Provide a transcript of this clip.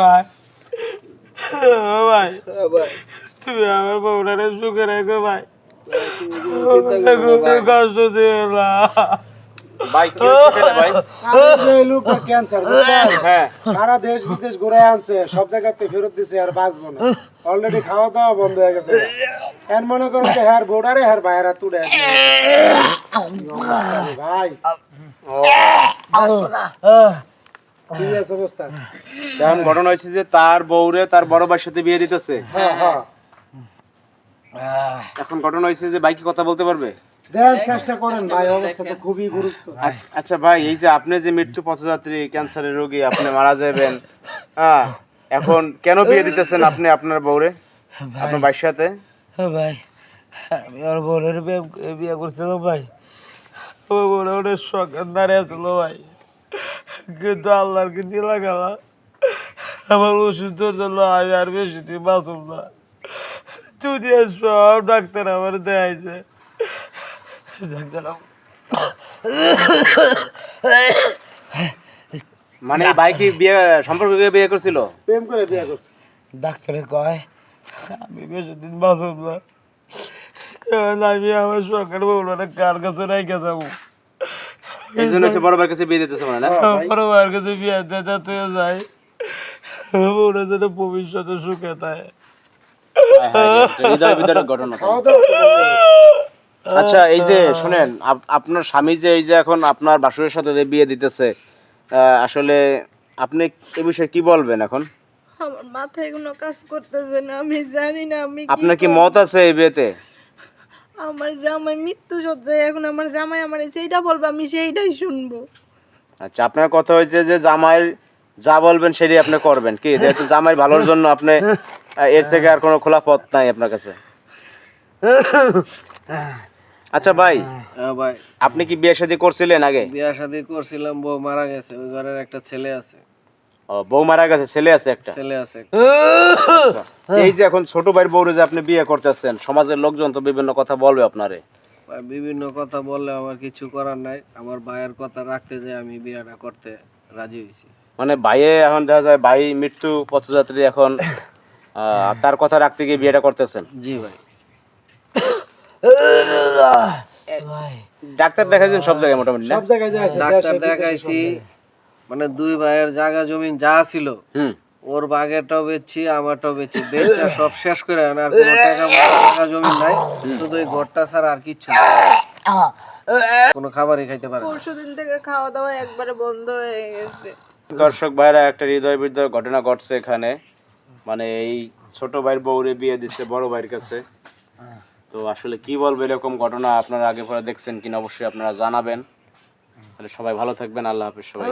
ভাই। ভাই। তুমি আমার বউটারে সুখে রেখো ভাই। কষ্ট দিও না। ক্যান্সার হ্যাঁ সারা দেশ বিদেশ ঘুরে আনছে সব জায়গাতে ফেরত দিছে আর বাঁচবো না। অলরেডি খাওয়া দাওয়া বন্ধ হয়ে গেছে। এর মনে করো যে হ্যার বোর্ডারে হ্যার বাইরা তুলে ভাই। সিরিয়াস অবস্থা? এখন ঘটনা হয়েছে যে তার বউরে তার বড় ভাইয়ের সাথে বিয়ে দিতেছে। হ্যাঁ হ্যাঁ। এখন ঘটনা হয়েছে যে ভাই কি কথা বলতে পারবে? দেন চেষ্টা করেন ভাই অবস্থা তো খুবই গুরুত্ব আচ্ছা- আচ্ছা ভাই এই যে আপনি যে মৃত্যু পথযাত্রী ক্যান্সারের রোগী আপনি মারা যাবেন হ্যাঁ এখন কেন বিয়ে দিতেছেন আপনি আপনার বউরে আপনার ভাইয়ের সাথে? ভাই আমি আর বোনের বিয়ে বিয়ে করছিলাম ভাই। বোনে অনেক শখের দাঁড়িয়ে ছিল ভাই। কিন্তু আল্লাহর কি দিলা গেল আমার ওষুধের জন্য আমি আর বেশি দিন বাঁচব না। দুনিয়ার সব ডাক্তার আমার দেখাইছে। ডাক্তার মানে ভাই কি বিয়ে সম্পর্ক করে বিয়ে করছিল? প্রেম করে বিয়ে করছে। ডাক্তারে কয় আমি বেশি দিন বাঁচব না। আমি আমার শখের বউটা কার কাছে রেখে যাব? এই জন্য সে বড় কাছে বিয়ে দিতেছে মানে না? বড় কাছে বিয়ে দিতে তুই যাই। ওরা যেন ভবিষ্যতে সুখে থাকে। হায় হায় রে, একটা হৃদয় বিদারক ঘটনা তো। খাওয়া দাওয়া তো বন্ধ হয়ে গেছে। আচ্ছা এই যে শুনেন আপ- আপনার স্বামী যে এই যে এখন আপনার বাসুরের সাথে যে বিয়ে দিতেছে আহ, আসলে আপনি এ বিষয়ে কি বলবেন এখন? আমার মাথায় কোনো কাজ করতেছে না আমি জানি না আমি আপনার কি মত আছে এই বিয়েতে? আমার জামাই মৃত্যু সজ্জায় এখন আমার জামাই আমার সেইটা বলব আমি সেইটাই শুনব। আচ্ছা আপনার কথা হয়েছে যে জামাই যা বলবেন সেটাই আপনি করবেন। কি যেহেতু জামাই ভালোর জন্য আপনি এর থেকে আর কোনো খোলা পথ নাই আপনার কাছে? আচ্ছা ভাই হ্যাঁ ভাই। আপনি কি বিয়ে শাদী করছিলেন আগে? বিয়ে শাদি করছিলাম বউ মারা গেছে ওই ঘরের একটা ছেলে আছে। বউ মারা গেছে ছেলে আছে একটা। ছেলে আছে। আচ্ছা। এই যে এখন ছোট ভাইয়ের বউরে যে আপনি বিয়ে করতেছেন সমাজের লোকজন তো বিভিন্ন কথা বলবে আপনারে। ভাই বিভিন্ন কথা বললে আমার কিছু করার নাই। আমার ভাইয়ের কথা রাখতে যে আমি বিয়াটা করতে রাজি হয়েছি। মানে ভাইয়ে এখন দেখা যায় ভাই মৃত্যু পথযাত্রী এখন আহ, তার কথা রাখতে গিয়ে বিয়েটা করতেছেন। জি ভাই। ডাক্তার দেখাইছেন সব জায়গায় মোটামুটি সব জায়গায় ডাক্তার দেখাইছি। মানে দুই ভাইয়ের জায়গা জমিন যা ছিল ওর বাগেরটাও বেচছি আমারটাও বেচছি। বেচা সব শেষ করে আর কোনো টাকা টাকা জমি নাই। শুধু ওই ঘরটা ছাড়া আর কিচ্ছু কোনো খাবারই খাইতে পারে না। পরশু দিন থেকে খাওয়া দাওয়া একবারে বন্ধ হয়ে গেছে। দর্শক ভাইরা একটা হৃদয় বিদ্যয় ঘটনা ঘটছে এখানে। মানে এই ছোট ভাইয়ের বউরে বিয়ে দিচ্ছে বড় ভাইয়ের কাছে। তো আসলে কি বলব এরকম ঘটনা আপনারা আগে পরে দেখছেন কিনা অবশ্যই আপনারা জানাবেন। তাহলে সবাই ভালো থাকবেন আল্লাহ হাফিজ সবাই